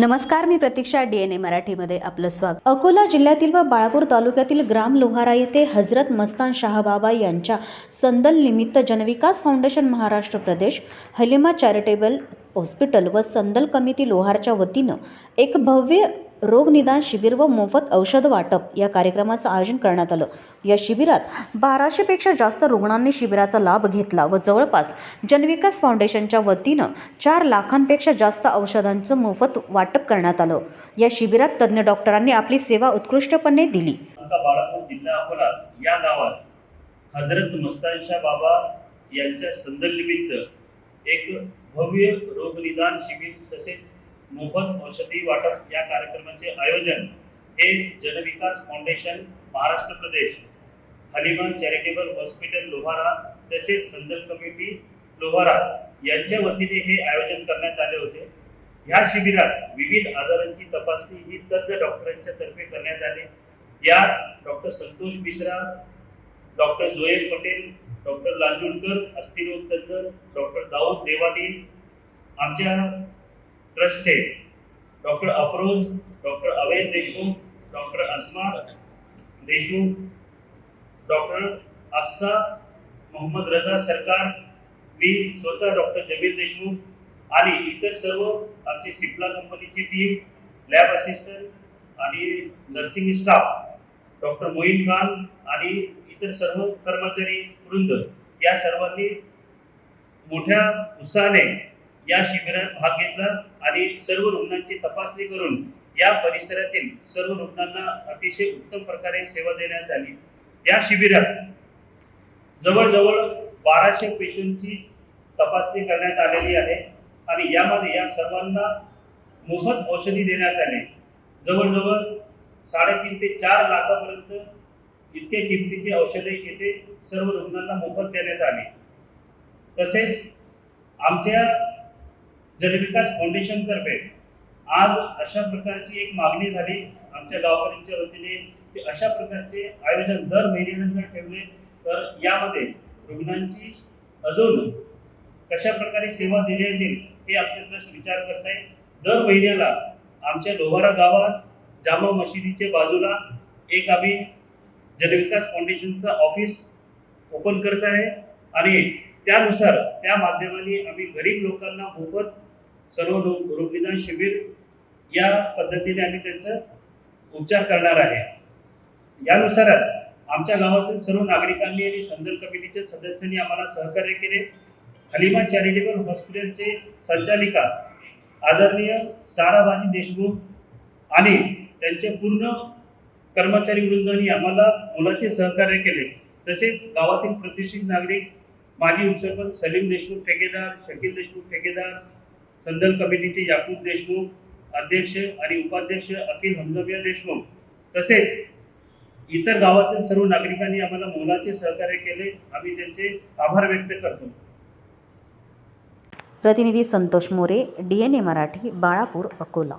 नमस्कार मी प्रतीक्षा D N ए मराठीमध्ये आपलं स्वागत. अकोला जिल्ह्यातील व बाळापूर तालुक्यातील ग्राम लोहारा येथे हजरत मस्तान शाहबाबा यांच्या संदल निमित्त Janvikas foundation Maharashtra Pradesh Halima charitable hospital व संदल कमिटी लोहारच्या वतीनं एक भव्य रोगनिदान शिबिर व मोफत औषध वाटप या कार्यक्रमाचं आयोजन करण्यात आलं. या शिबिरात बाराशेपेक्षा जास्त रुग्णांनी शिबिराचा लाभ घेतला व जवळपास जनविकास फाउंडेशनच्या वतीनं चार लाखांपेक्षा जास्त औषधांचं मोफत वाटप करण्यात आलं. या शिबिरात तज्ज्ञ डॉक्टरांनी आपली सेवा उत्कृष्टपणे दिली. जिल्हा अकोला या गावात हजरत मस्तानशा बाबा यांच्या संदर्भित एक भव्य रोगनिदान शिबिर तसेच मोफत औषधी वाटप या कार्यक्रम आयोजन हे Janvikas foundation Maharashtra Pradesh Halima charitable hospital Lohara तसेच संदल कमिटी लोहारा यांच्या वतीने हे आयोजन करण्यात आले होते. ह्या शिबिरात विविध आजारांची तपासणी ही तज्ज्ञ डॉक्टरांच्या तर्फे करण्यात आली. या doctor Santosh Mishra doctor Joel Patel doctor Lanjulkar अस्थिरोग तज्ज्ञ डॉक्टर दाऊद देवानी आमच्या ट्रस्टचे doctor Afroz doctor Avesh Deshmukh doctor Asma Deshmukh doctor Afsa Mohammad Raza सरकार मी स्वतः डॉक्टर जमीर देशमुख आणि इतर सर्व आमची सिप्ला कंपनीची टीम लॅब असिस्टंट आणि nursing staff doctor Moin Khan आणि इतर सर्व कर्मचारी वृंद या सर्वांनी मोठ्या उत्साहाने या शिबिरात भाग घेतला आणि सर्व रुग्णांची तपासणी करून या परिसरातील सर्व रुग्णांना अतिशय उत्तम प्रकारे सेवा देण्यात आली. या शिबिरात जवळजवळ बाराशे पेशंटची तपासणी करण्यात आलेली आहे आणि यामध्ये या सर्वांना मोफत औषधी देण्यात आली. जवळजवळ साडेतीन ते चार लाखापर्यंत इतके किमतीची औषधे येथे सर्व रुग्णांना मोफत देण्यात आली. तसेच आमच्या जनविकास फाउंडेशनतर्फे आज अशा प्रकारची एक मागणी झाली आमच्या गावकऱ्यांच्या वतीने की अशा प्रकारचे आयोजन दर महिन्याला जर ठेवले. तर यामध्ये रुग्णांची अजून कशा प्रकारे सेवा दिली येतील हे आमचे ट्रस्ट विचार करत आहे दर महिन्याला आमच्या लोहारा गावात जामा मशिदीच्या बाजूला एक आम्ही जनविकास फाउंडेशनचं ऑफिस ओपन करत आहे. आणि त्यानुसार त्या माध्यमाने आम्ही गरीब लोकांना मोफत सर्व रोग रोगनिदान शिबिर या पद्धतीने आम्ही त्यांचं उपचार करणार आहे. यानुसारच आमच्या गावातील सर्व नागरिकांनी आणि संदर्भ कमिटीच्या सदस्यांनी आम्हाला सहकार्य केले. हलिमा चॅरिटेबल हॉस्पिटलचे संचालिका आदरणीय साराबाजी देशमुख आणि त्यांचे पूर्ण कर्मचारी वृंदांनी आम्हाला मुलाचे सहकार्य केले. तसेच गावातील प्रतिष्ठित नागरिक माजी उपसरपंच सलीम देशमुख ठेकेदार शकील देशमुख ठेकेदार संदल कमिटीचे याकूब देशमुख अध्यक्ष आणि उपाध्यक्ष अखिल हमजमिया देशमुख तसेच इतर गावातील सर्व नागरिकांनी आम्हाला मोलाचे सहकार्य केले. आम्ही त्यांचे आभार व्यक्त करतो. प्रतिनिधी Santosh More D N A Marathi Balapur Akola.